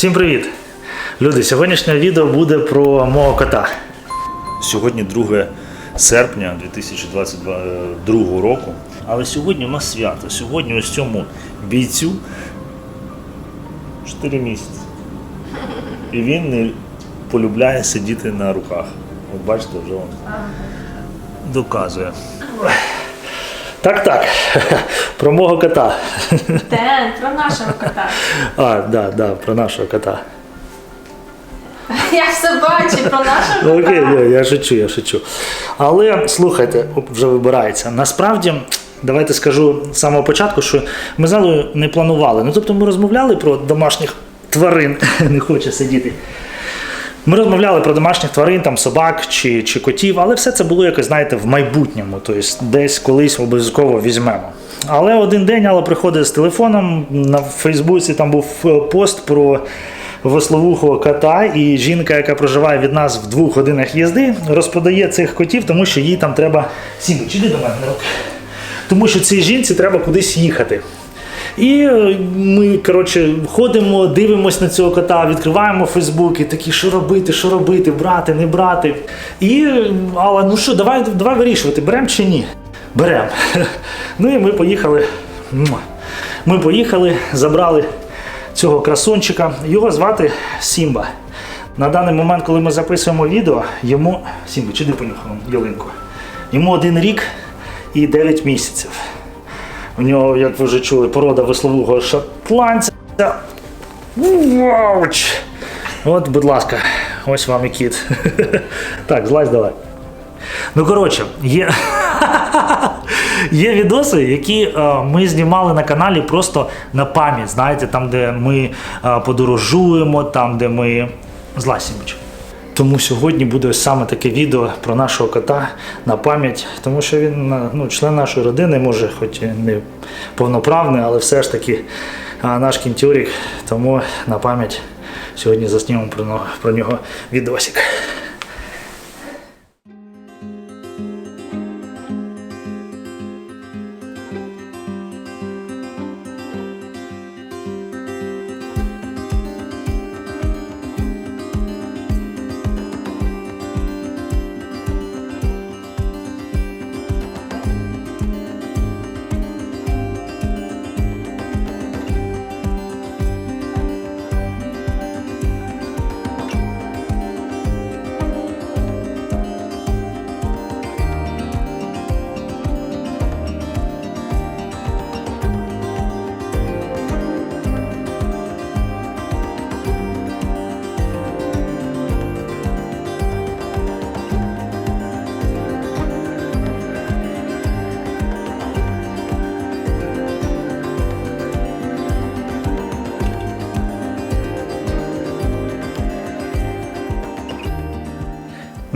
Всім привіт! Люди, сьогоднішнє відео буде про мого кота. Сьогодні 2 серпня 2022 року. Але сьогодні у нас свято. Сьогодні ось цьому бійцю 4 місяці. І він не полюбляє сидіти на руках. От бачите, вже він Доказує. Так, так. Про мого кота. Ден, про нашого кота. А, да, да, про нашого кота. Я все бачу про нашого Ну, кота. Окей, я, я шучу, я шучу. Але слухайте, вже вибирається. Насправді, давайте скажу з самого початку, що ми з Аллою не планували. Ну, тобто ми розмовляли про домашніх тварин, не хоче сидіти. Ми розмовляли про домашніх тварин, там собак чи, чи котів, але все це було якось, знаєте, в майбутньому, тобто десь колись обов'язково візьмемо. Але один день Алла приходить з телефоном, на Фейсбуці там був е, пост про весловухого кота, і жінка, яка проживає від нас в двох годинах їзди, розпродає цих котів, тому що їй там треба. Сім'ю, чи до мене на руки. Тому що цій жінці треба кудись їхати. І е, ми, коротше, ходимо, дивимося на цього кота, відкриваємо Фейсбук і такі, що робити, що робити, брати, не брати. І Алла, ну що, давай, давай вирішувати, беремо чи ні? Беремо. Ну і ми поїхали. Ми поїхали, забрали цього красунчика. Його звати Сімба. На даний момент, коли ми записуємо відео, йому. Сімба, чи понюхав ялинку? Йому один рік і 9 місяців. У нього, як ви вже чули, порода веслового шотландця. Вауч! От, будь ласка, ось вам і кіт. Так, злазь давай. Ну, коротше, є. Є відоси, які е, ми знімали на каналі просто на пам'ять. Знаєте, там, де ми е, подорожуємо, там, де ми. Сімочка. Тому сьогодні буде ось саме таке відео про нашого кота на пам'ять, тому що він е, ну, член нашої родини, може, хоч і не повноправний, але все ж таки наш кінтюрік. Тому на пам'ять сьогодні заснімемо про, нього- про нього відосик.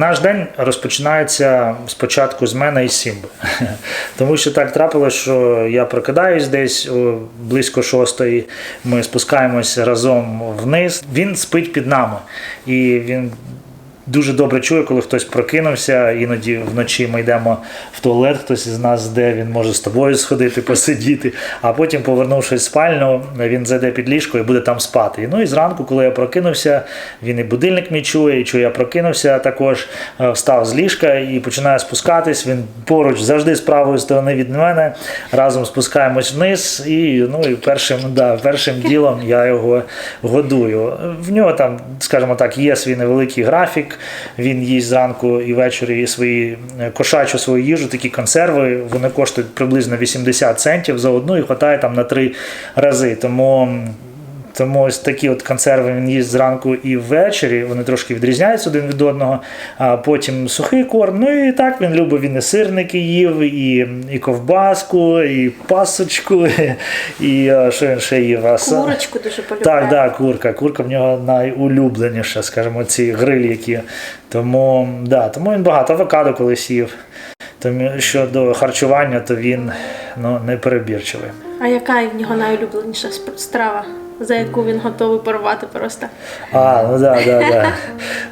Наш день розпочинається спочатку з мене і Сімби. Тому що так трапилось, що я прокидаюсь десь близько шостої. Ми спускаємось разом вниз. Він спить під нами. І він дуже добре чує, коли хтось прокинувся. Іноді вночі ми йдемо в туалет, хтось із нас де він може з тобою сходити, посидіти. А потім, повернувшись в спальню, він зайде під ліжко і буде там спати. Ну і зранку, коли я прокинувся, він і будильник мій чує, і чує, я прокинувся також, е, встав з ліжка і починає спускатись. Він поруч завжди з правої сторони від мене. Разом спускаємось вниз, і ну і першим, да, першим ділом я його годую. В нього там, скажімо так, є свій невеликий графік. Він їсть зранку і ввечері свої е, кошачу свою їжу, такі консерви. Вони коштують приблизно 80 центів за одну і хватає там на три рази. Тому. Тому ось такі от консерви він їсть зранку і ввечері. Вони трошки відрізняються один від одного. А потім сухий корм. Ну і так він любить. Він і сирники їв, і, і ковбаску, і пасочку, і що він ще їв. Курочку дуже полюбляє. так, так, курка. Курка в нього найулюбленіша, скажімо, ці грилі, які. Тому, да, тому він багато авокадо колись їв. Тому щодо харчування, то він ну, не перебірчивий. А яка в нього найулюбленіша страва, за яку він готовий порвати просто? А, ну да, да, да.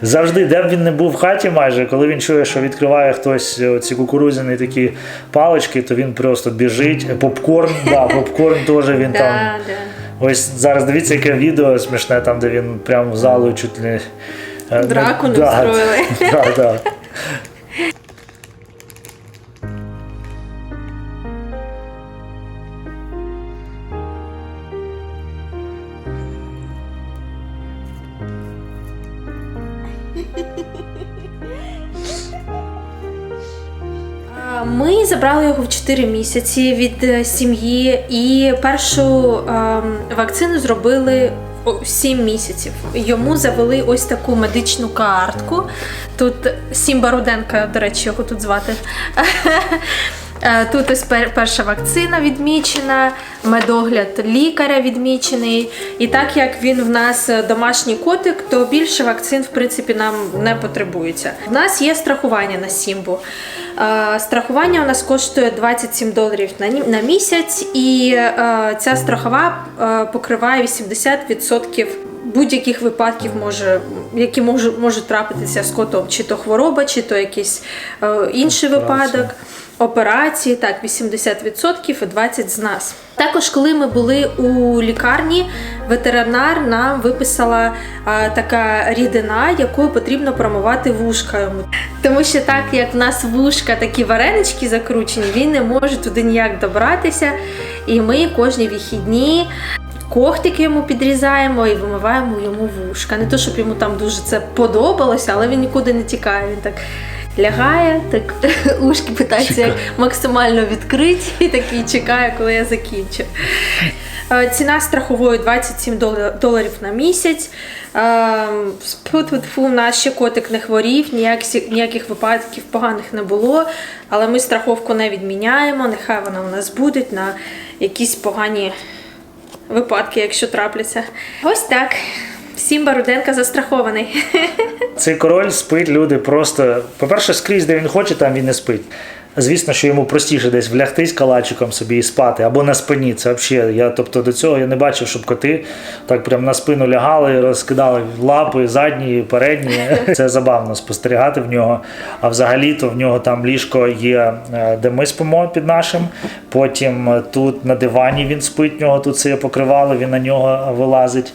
Завжди, де б він не був в хаті, майже, коли він чує, що відкриває хтось е, ці кукурудзяні такі палички, то він просто біжить. Попкорн, да, попкорн теж він там. Да, да. Ось зараз дивіться, яке відео смішне, там, де він прямо в залу чуть не. е, Драку не да, встроїли. Да, да. Забрали його в 4 місяці від е, сім'ї, і першу ем, вакцину зробили в 7 місяців. Йому завели ось таку медичну картку. Тут Сімба Руденка, до речі, його тут звати. Е, Тут ось перша вакцина відмічена, медогляд лікаря відмічений. І так як він в нас домашній котик, то більше вакцин в принципі нам не потребується. У нас є страхування на Сімбу. Страхування у нас коштує 27 доларів на на місяць, і е, ця страхова е, покриває 80% будь-яких випадків, може, які можуть, можуть трапитися з котом, чи то хвороба, чи то якийсь е, інший випадок. Операції, так, 80% і 20% з нас. Також, коли ми були у лікарні, ветеринар нам виписала а, така рідина, якою потрібно промивати вушка. Тому що так як в нас вушка такі варенички закручені, він не може туди ніяк добратися. І ми кожні вихідні когтики йому підрізаємо і вимиваємо йому вушка. Не то, щоб йому там дуже це подобалося, але він нікуди не тікає. Він так лягає, так ушки питається як максимально відкриті і такий чекає, коли я закінчу. Е, Ціна страхової 27 доларів на місяць. Фу, у нас ще котик не хворів, ніяких випадків поганих не було. Але ми страховку не відміняємо. Нехай вона у нас буде на якісь погані випадки, якщо трапляться. Ось так. Сімба Руденка застрахований. Цей король спить люди просто. По-перше, скрізь, де він хоче, там він не спить. Звісно, що йому простіше десь влягтись калачиком собі і спати, або на спині. Це взагалі. Я тобто до цього я не бачив, щоб коти так прям на спину лягали, розкидали лапи, задні, передні. Це забавно спостерігати в нього. А взагалі-то в нього там ліжко є, е, де ми спимо під нашим. Потім е, тут на дивані він спить, в нього тут це покривало, він на нього вилазить.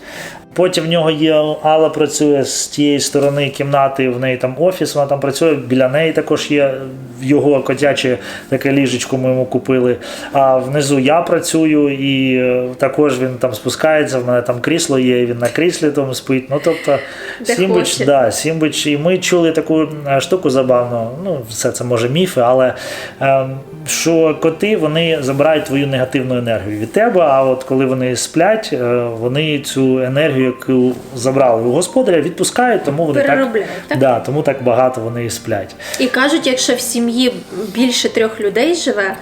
Потім в нього є Алла працює з тієї сторони кімнати, в неї там офіс, вона там працює. Біля неї також є його котяче таке ліжечко. Ми йому купили. А внизу я працюю, і е, також він там спускається. В мене там крісло є, і він на кріслі тому спить. Ну тобто Сімбич, да, Сімбич, і ми чули таку е, штуку забавну. Ну, все це може міфи, але е, що коти вони забирають твою негативну енергію від тебе. А от коли вони сплять, е, вони цю енергію, яку забрали у господаря, відпускають, тому вони так, так? Да, тому так багато вони і сплять. І кажуть, якщо в сім'ї більше трьох людей живе,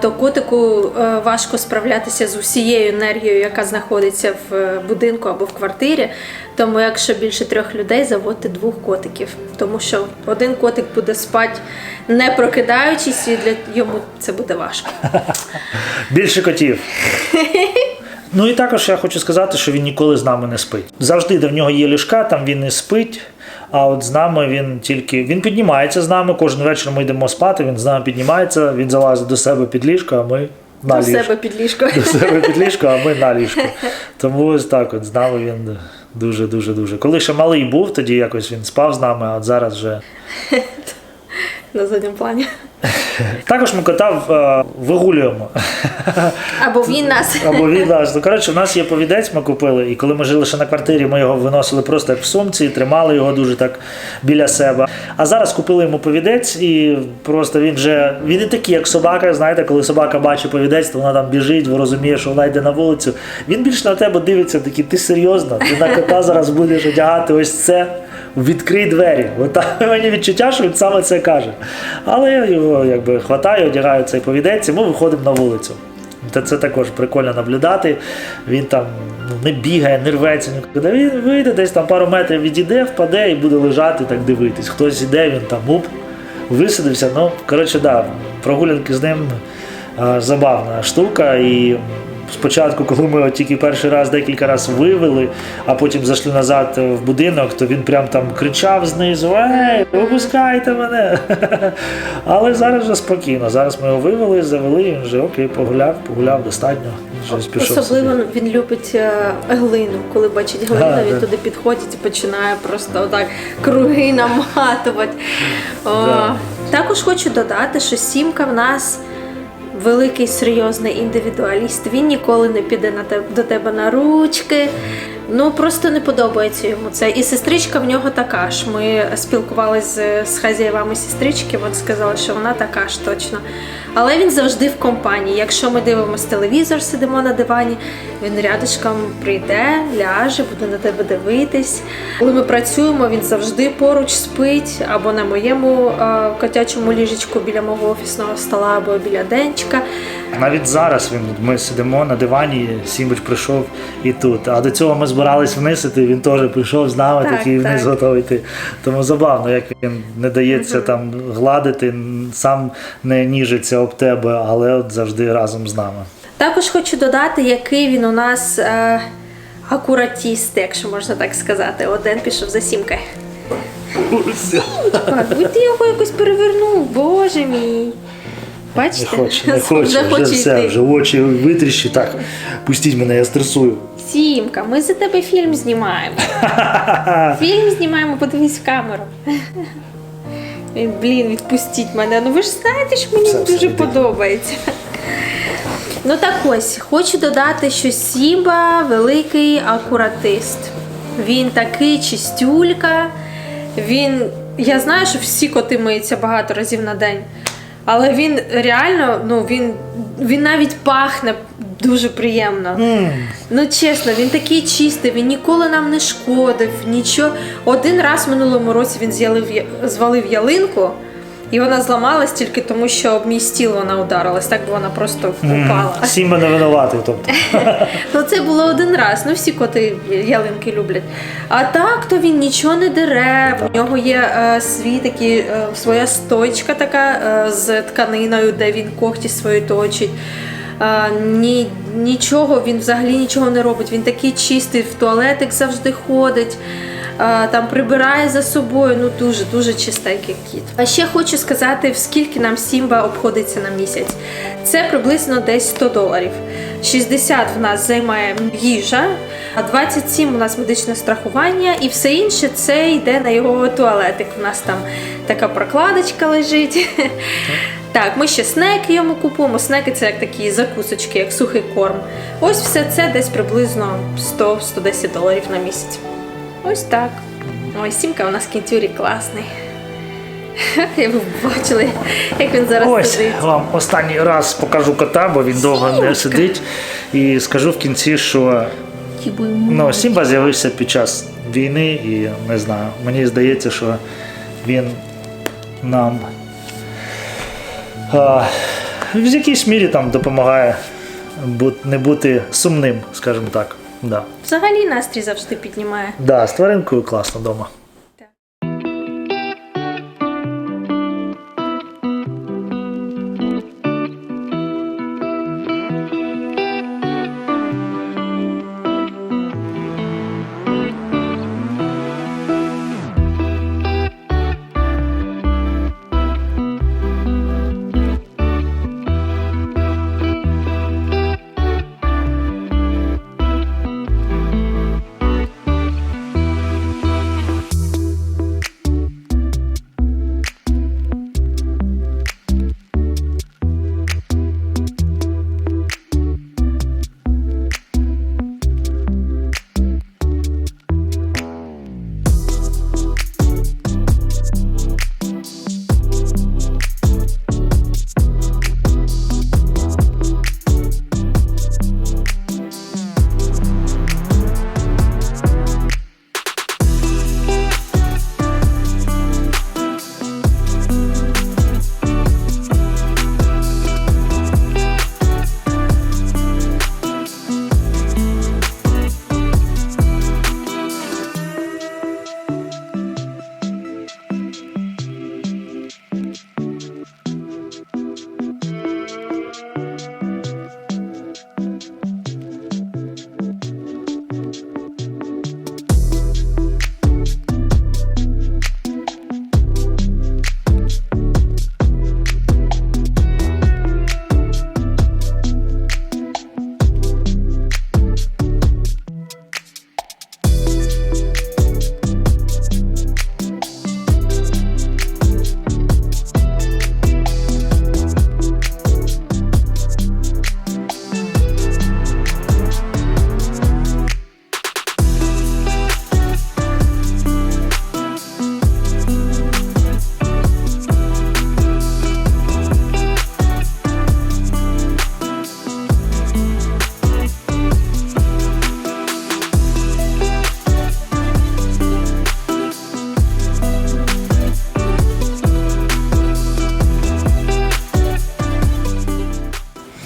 то котику е, важко справлятися з усією енергією, яка знаходиться в е, будинку або в квартирі. Тому, якщо більше трьох людей, заводьте двох котиків, тому що один котик буде спати не прокидаючись, і для йому це буде важко. Більше котів. Ну і також я хочу сказати, що він ніколи з нами не спить. Завжди, де в нього є ліжка, там він не спить. А от з нами він тільки він піднімається з нами. Кожен вечір ми йдемо спати. Він з нами піднімається, він залазить до себе під ліжко, а ми на До себе під ліжко. До себе під ліжко, а ми на ліжко. Тому ось так от з нами він дуже, дуже, дуже. Коли ще малий був, тоді якось він спав з нами, а от зараз вже. На задньому плані. Також ми кота е, вигулюємо. Або він нас. Або він наш. Ну, коротше, у нас є повідець, ми купили, і коли ми жили ще на квартирі, ми його виносили просто як в сумці, тримали його дуже так біля себе. А зараз купили йому повідець, і просто він вже він не такий, як собака. Знаєте, коли собака бачить повідець, то вона там біжить, розуміє, що вона йде на вулицю. Він більше на тебе дивиться, такий, ти серйозно? Ти на кота зараз будеш одягати ось це. Відкрий двері. От мені відчуття, що він саме це каже. Але я його якби хватаю, одягаю цей повідець, і ми виходимо на вулицю. Та це також прикольно наблюдати. Він там ну, не бігає, не рветься. нікуди. Він вийде десь там пару метрів відійде, впаде і буде лежати, так дивитись. Хтось іде, він там уп, висадився. Ну, коротше, да, прогулянки з ним а, забавна штука. І спочатку, коли ми його тільки перший раз декілька разів вивели, а потім зайшли назад в будинок, то він прям там кричав знизу: Ей, випускайте мене! Але зараз вже спокійно. Зараз ми його вивели, завели, він вже окей, погуляв, погуляв достатньо. пішов. Особливо собі. він любить е, глину. Коли бачить глину, Да, він да. туди підходить і починає просто отак круги наматувати. О, Також хочу додати, що сімка в нас. Великий серйозний індивідуаліст. Він ніколи не піде на те, до тебе на ручки. Ну просто не подобається йому це. І сестричка в нього така ж. Ми спілкувалися з, з хазяєвами сестрички, Вона сказала, що вона така ж точно. Але він завжди в компанії. Якщо ми дивимося телевізор, сидимо на дивані, він рядочком прийде, ляже, буде на тебе дивитись. Коли ми працюємо, він завжди поруч спить або на моєму е, котячому ліжечку біля мого офісного стола, або біля денчика. Навіть зараз він, ми сидимо на дивані, Сімбич прийшов і тут. А до цього ми збирались вниз іти, він теж прийшов з нами, Так, такий вниз так. готовий йти. Тому забавно, як він не дається там гладити, сам не ніжиться об тебе, але от завжди разом з нами. Також хочу додати, який він у нас е, акуратіст, якщо можна так сказати. Один пішов за сімкою. Так, будь ти його якось перевернув, боже мій. Бачите? Не хоче, не хоче, вже все, вже очі витріщі, так, пустіть мене, я стресую. Сімка, ми за тебе фільм знімаємо. Фільм знімаємо, подивись в камеру. Блін, відпустіть мене. Ну ви ж знаєте, що мені Все, все, дуже йди. подобається. Ну так ось, хочу додати, що Сімба великий акуратист. Він такий чистюлька. Він. Я знаю, що всі коти миються багато разів на день. Але він реально, ну він, він навіть пахне дуже приємно. Ну чесно, він такий чистий, він ніколи нам не шкодив, нічого. Один раз в минулому році він з'ялив, звалив ялинку, і вона зламалась тільки тому, що об мій стіл вона ударилась, так би вона просто упала. Сімба не винуватий, тобто. Ну це було один раз. Ну всі коти ялинки люблять. А так, то він нічого не дере. В нього є е, свій такий, е, своя стойчка така е, з тканиною, де він когті свої точить. Ні, нічого, він взагалі нічого не робить. Він такий чистий, в туалетик завжди ходить. Там прибирає за собою, ну дуже дуже чистенький кіт. А ще хочу сказати, скільки нам Сімба обходиться на місяць. Це приблизно десь 100 доларів. 60 в нас займає їжа, а 27 у нас медичне страхування, і все інше це йде на його туалетик. У нас там така прокладочка лежить. Так, ми ще снеки йому купуємо. Снеки це як такі закусочки, як сухий корм. Ось все це десь приблизно 100-110 доларів на місяць. Ось так. Ой, сімка у нас кінтюрі класний. Ви б бачили, як він зараз Ось сидить. вам останній раз покажу кота, бо він довго не сидить. І скажу в кінці, що ну, Сімба з'явився під час війни, і не знаю, мені здається, що він нам в якійсь мірі там допомагає не бути сумним, скажімо так. Да. Взагалі настрій завжди піднімає. Да, з тваринкою класно вдома.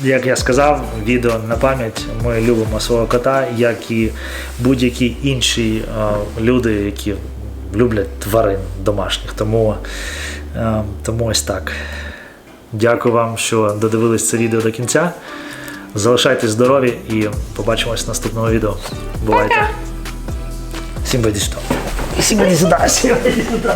Як я сказав, відео на пам'ять. Ми любимо свого кота, як і будь-які інші е, люди, які люблять тварин домашніх. Тому, е, тому ось так. Дякую вам, що додивились це відео до кінця. Залишайтесь здорові і побачимось в наступному відео. Бувайте! Всім сюди. Всім сюди, всім сюди.